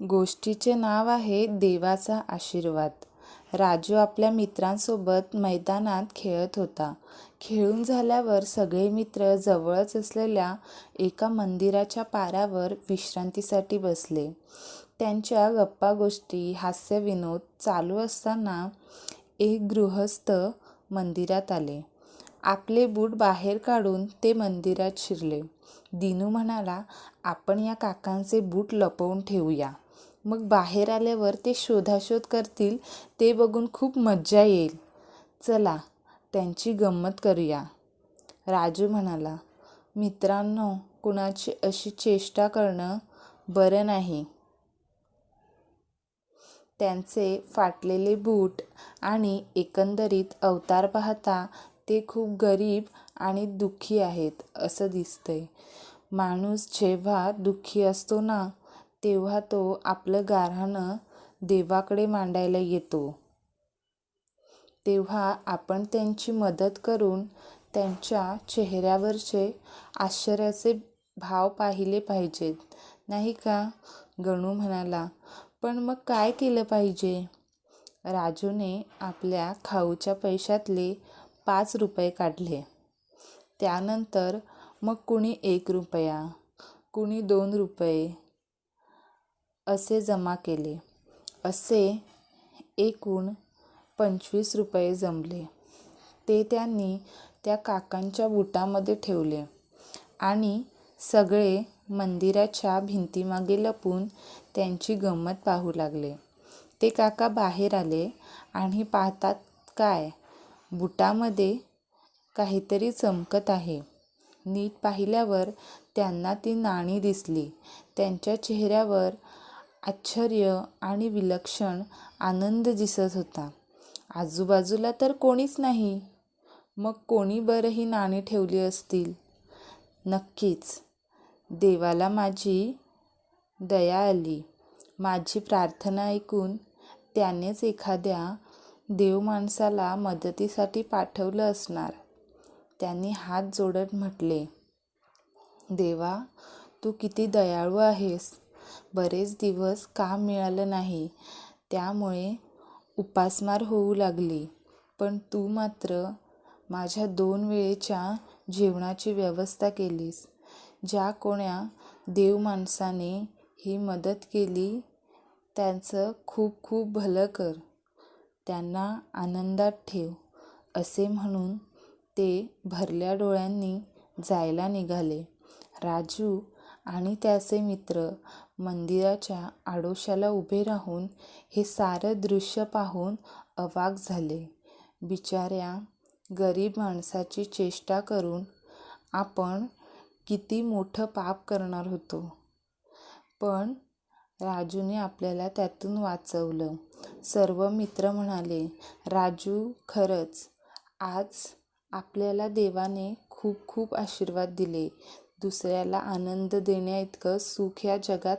गोष्टीचे नाव आहे देवाचा आशीर्वाद. राजू आपल्या मित्रांसोबत मैदानात खेळत होता. खेळून झाल्यावर सगळे मित्र जवळच असलेल्या एका मंदिराच्या पारावर विश्रांतीसाठी बसले. त्यांच्या गप्पा गोष्टी हास्यविनोद चालू असताना एक गृहस्थ मंदिरात आले. आपले बूट बाहेर काढून ते मंदिरात शिरले. दिनू म्हणाला आपण या काकांचे बूट लपवून ठेवूया. मग बाहेर आल्यावर ते शोधाशोध करतील ते बघून खूप मज्जा येईल. चला त्यांची गंमत करूया. राजू म्हणाला मित्रांनो कुणाची अशी चेष्टा करणं बरं नाही. त्यांचे फाटलेले बूट आणि एकंदरीत अवतार पाहता ते खूप गरीब आणि दुःखी आहेत असं दिसतंय. माणूस जेव्हा दुःखी असतो ना तेव्हा तो आपलं गाऱ्हाणं देवाकडे मांडायला येतो. तेव्हा आपण त्यांची मदत करून त्यांच्या चेहऱ्यावरचे आश्चर्याचे भाव पाहिले पाहिजेत. नाही का? गणू म्हणाला पण मग काय केलं पाहिजे? राजूने आपल्या खाऊच्या पैशातले पाच रुपये काढले. त्यानंतर मग कुणी एक रुपया कुणी दोन रुपये असे जमा केले. असे एकूण पंचवीस रुपये जमले. ते त्यांनी त्या काकांच्या बुटामध्ये ठेवले आणि सगळे मंदिराच्या भिंतीमागे लपून त्यांची गंमत पाहू लागले. ते काका बाहेर आले आणि पाहतात काय बुटामध्ये काहीतरी चमकत आहे. नीट पाहिल्यावर त्यांना ती नाणी दिसली. त्यांच्या चेहऱ्यावर आश्चर्य आणि विलक्षण आनंद दिसत होता. आजूबाजूला तर कोणीच नाही. मग कोणी बरं ही नाणी ठेवली असतील? नक्कीच. देवाला माझी दया आली. माझी प्रार्थना ऐकून त्यानेच एखाद्या देव माणसाला मदतीसाठी पाठवलं असणार. त्यांनी हात जोडत म्हटले देवा तू किती दयाळू आहेस. बरेच दिवस काम मिळालं नाही. त्यामुळे उपासमार होऊ लागली. पण तू मात्र माझ्या दोन वेळेच्या जेवणाची व्यवस्था केलीस. ज्या कोण्या देव माणसाने ही मदत केली त्यांचं खूप खूप भलं कर. त्यांना आनंदात ठेव असे म्हणून ते भरल्या डोळ्यांनी जायला निघाले. राजू आणि त्याचे मित्र मंदिराच्या आडोशाला उभे राहून हे सारं दृश्य पाहून अवाक झाले. बिचाऱ्या गरीब माणसाची चेष्टा करून आपण किती मोठं पाप करणार होतो. पण राजूने आपल्याला त्यातून वाचवलं. सर्व मित्र म्हणाले राजू खरंच आज आपल्याला देवाने खूप खूप आशीर्वाद दिले. दुसऱ्याला आनंद देण्याइतकं सुख या जगात